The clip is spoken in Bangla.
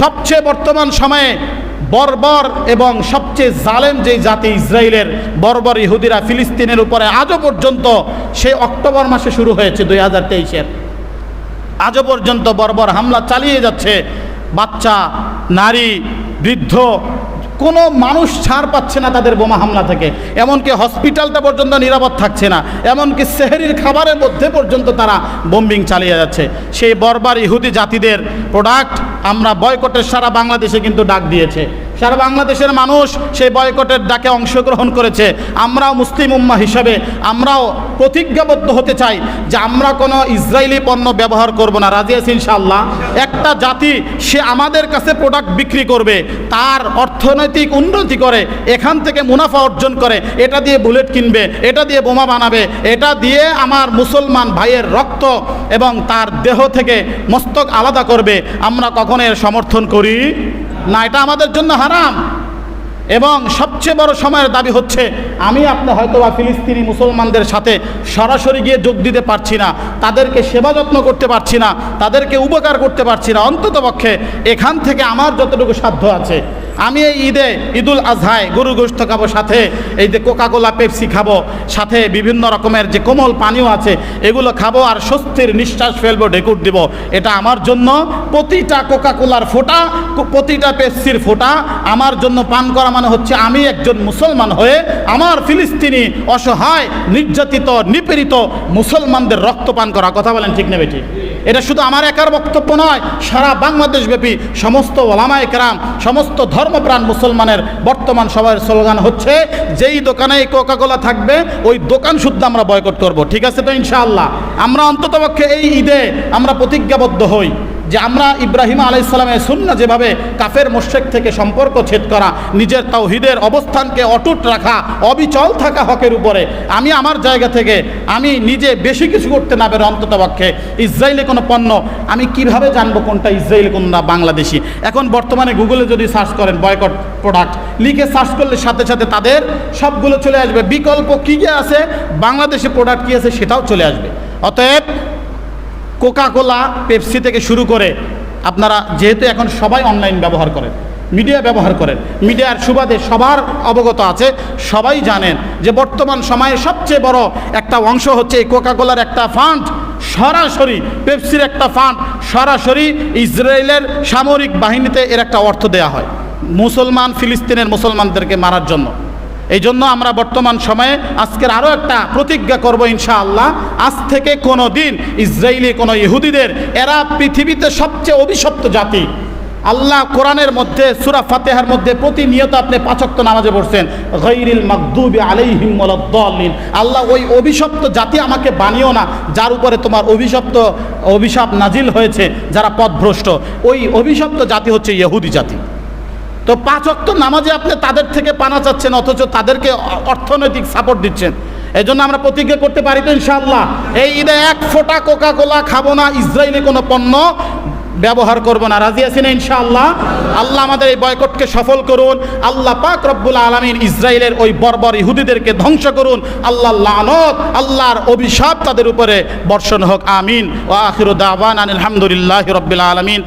সবচেয়ে বর্তমান সময়ে বর্বর এবং সবচেয়ে জালেম যে জাতি ইসরায়েলের, বর্বর ইহুদিরা ফিলিস্তিনের উপরে আজও পর্যন্ত সেই অক্টোবর মাসে শুরু হয়েছে দুই হাজার তেইশের। আজও পর্যন্ত বর্বর হামলা চালিয়ে যাচ্ছে বাচ্চা, নারী, বৃদ্ধ কোনো মানুষ ছাড় পাচ্ছে না তাদের বোমা হামলা থেকে। এমনকি হসপিটালটা পর্যন্ত নিরাপদ থাকছে না। এমনকি সেহেরির খাবারের মধ্যে পর্যন্ত তারা বোম্বিং চালিয়ে যাচ্ছে। সেই বর্বার ইহুদি জাতিদের প্রোডাক্ট আমরা বয়কটের সারা বাংলাদেশে কিন্তু ডাক দিয়েছে। সারা বাংলাদেশের মানুষ সেই বয়কটের ডাকে অংশগ্রহণ করেছে। আমরাও মুসলিম উম্মা হিসাবে আমরাও প্রতিজ্ঞাবদ্ধ হতে চাই যে আমরা কোনো ইসরায়েলি পণ্য ব্যবহার করব না। রাজি আছি ইনশাআল্লাহ? একটা জাতি সে আমাদের কাছে প্রোডাক্ট বিক্রি করবে, তার অর্থনৈতিক উন্নতি করে, এখান থেকে মুনাফা অর্জন করে, এটা দিয়ে বুলেট কিনবে, এটা দিয়ে বোমা বানাবে, এটা দিয়ে আমার মুসলমান ভাইয়ের রক্ত এবং তার দেহ থেকে মস্তক আলাদা করবে। আমরা কখনো এর সমর্থন করি না, এটা আমাদের জন্য হারাম। এবং সবচেয়ে বড় সময়ের দাবি হচ্ছে, আমি আপনি হয়তো বা ফিলিস্তিনি মুসলমানদের সাথে সরাসরি গিয়ে যোগ দিতে পারছি না, তাদেরকে সেবা যত্ন করতে পারছি না, তাদেরকে উপকার করতে পারছি না, অন্ততপক্ষে এখান থেকে আমার যতটুকু সাধ্য আছে আমি এই ঈদে ঈদুল আজহায় গরু গোষ্ঠ খাব, সাথে এই যে কোকাকোলা পেপসি খাব, সাথে বিভিন্ন রকমের যে কোমল পানীয় আছে, এগুলো খাব আর স্বস্তির নিঃশ্বাস ফেলব, ঢেকুর দিব। এটা আমার জন্য প্রতিটা কোকাকোলার ফোঁটা, প্রতিটা পেপসির ফোঁটা, আমার জন্য পান করা মানে হচ্ছে আমি একজন মুসলমান হয়ে আমার ফিলিস্তিনি অসহায়, নির্যাতিত, নিপীড়িত মুসলমানদের রক্ত পান করা। কথা বলেন ঠিক নেবে ঠিক এটা শুধু আমার একার বক্তব্য নয়, সারা বাংলাদেশব্যাপী সমস্ত ওলামায় একরাম সমস্ত ধর্মপ্রাণ মুসলমানের বর্তমান সবার স্লোগান হচ্ছে, যেই দোকানে এই কোকাকোলা থাকবে, ওই দোকান শুদ্ধ আমরা বয়কট করব। ঠিক আছে তো ইনশাআল্লাহ? আমরা অন্ততপক্ষে এই ঈদে আমরা প্রতিজ্ঞাবদ্ধ হই। যে আমরা ইব্রাহিম আলাইসালামের সুন্না যেভাবে কাফের মোশেক থেকে সম্পর্ক ছেদ করা, নিজের তাওহিদের অবস্থানকে অটুট রাখা, অবিচল থাকা হকের উপরে, আমি আমার জায়গা থেকে, আমি নিজে বেশি কিছু করতে না পেরে অন্ততপক্ষে ইসরায়েলি কোনো পণ্য আমি কীভাবে জানব কোনটা ইসরায়েলি কোনটা বাংলাদেশি? এখন বর্তমানে গুগলে যদি সার্চ করেন বয়কট প্রোডাক্ট, লিখে সার্চ করলে সাথে সাথে তাদের সবগুলো চলে আসবে। বিকল্প কী আছে? বাংলাদেশি প্রোডাক্ট কী আছে? সেটাও চলে আসবে। অতএব কোকা কোলা পেপসি থেকে শুরু করে আপনারা যেহেতু এখন সবাই অনলাইন ব্যবহার করেন মিডিয়া ব্যবহার করেন মিডিয়ার সুবাদে সবার অবগত আছে, সবাই জানেন যে বর্তমান সময়ে সবচেয়ে বড় একটা অংশ হচ্ছে এই কোকা কোলার একটা ফান্ড সরাসরি পেপসির একটা ফান্ড সরাসরি ইসরায়েলের সামরিক বাহিনীতে এর একটা অর্থ দেওয়া হয়। মুসলমান ফিলিস্তিনের মুসলমানদেরকে মারার জন্য। এই জন্য আমরা বর্তমান সময়ে আজকের আরও একটা প্রতিজ্ঞা করব ইনশাআল্লাহ। আজ থেকে কোনো দিন ইসরায়েলি কোনো ইহুদিদের, এরা পৃথিবীতে সবচেয়ে অভিশপ্ত জাতি। আল্লাহ কোরআনের মধ্যে, সুরা ফাতেহার মধ্যে প্রতিনিয়ত আপনি পাচক্ত নামাজে পড়ছেন। গৈরিল মাকদুবি আলাইহিম ওয়ালাদ্দাল্লিন আল্লাহ ওই অভিশপ্ত জাতি আমাকে বানিও না, যার উপরে তোমার অভিশপ্ত অভিশাপ নাজিল হয়েছে, যারা পথভ্রষ্ট। ওই অভিশপ্ত জাতি হচ্ছে ইহুদি জাতি। তো পাঁচ অক্ট নামাজে আপনি তাদের থেকে পানা চাচ্ছেন, অথচ তাদেরকে অর্থনৈতিক সাপোর্ট দিচ্ছেন। এই জন্য আমরা প্রতিজ্ঞা করতে পারি তো ইনশাল্লাহ এই ঈদে এক ফোঁটা কোকা কোলা খাব না ইসরায়েলি কোনো পণ্য ব্যবহার করব না। রাজি আছি না ইনশাআল্লাহ? আল্লাহ আমাদের এই বয়কটকে সফল করুন। আল্লাহ পাক রব্বুল আলমিন ইসরায়েলের ওই বর্বর ইহুদিদেরকে ধ্বংস করুন। আল্লাহ লানত, আল্লাহর অভিশাপ তাদের উপরে বর্ষণ হোক। আমিন। ও আখির দাওয়ান আলহামদুলিল্লাহ রব্বিল আলমিন।